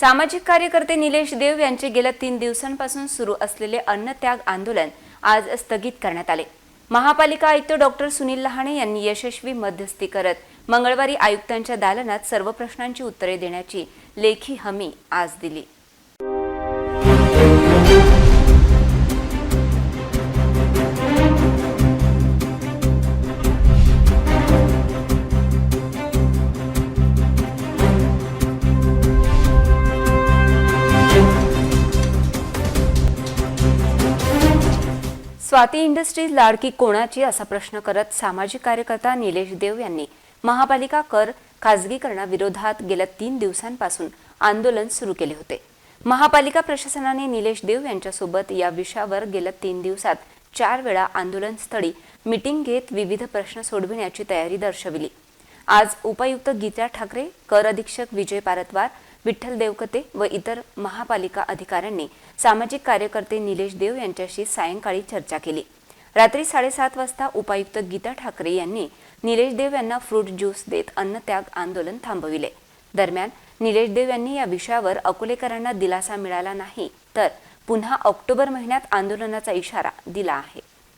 सामाजिक कार्यकर्ते निलेश देव यांचे गेल्या तीन दिवसांपासून सुरू असलेले अन्नत्याग आंदोलन आज स्थगित करण्यात आले. महापालिका आयुक्त डॉक्टर सुनील लहाणे यांनी यशस्वी मध्यस्थी करत मंगळवारी आयुक्तांच्या दालनात सर्व प्रश्नांची उत्तरे देण्याची लेखी हमी आज दिली. स्वाती इंडस्ट्रीज लाडकी कोणाची असा प्रश्न करत सामाजिक कार्यकर्ता निलेश देव यांनी महापालिका कर खाजगीकरणाविरोधात गेल्या तीन दिवसांपासून आंदोलन सुरू केले होते. महापालिका प्रशासनाने निलेश देव यांच्यासोबत या विषयावर गेल्या तीन दिवसात चार वेळा आंदोलनस्थळी मिटिंग घेत विविध प्रश्न सोडविण्याची तयारी दर्शविली. आज उपायुक्त गीता ठाकरे कर अधीक्षक विजय पारतवार विठ्ठल देवकते व इतर महापालिका अधिकाऱ्यांनी सामाजिक कार्यकर्ते निलेश देव यांच्याशी सायंकाळी चर्चा केली. रात्री साडेसात वाजता उपायुक्त गीता ठाकरे यांनी निलेश देव यांना फ्रूट ज्यूस देत अन्नत्याग आंदोलन थांबविले. दरम्यान निलेश देव यांनी या विषयावर अकोलेकरांना दिलासा मिळाला नाही तर पुन्हा ऑक्टोबर महिन्यात आंदोलनाचा इशारा दिला आहे.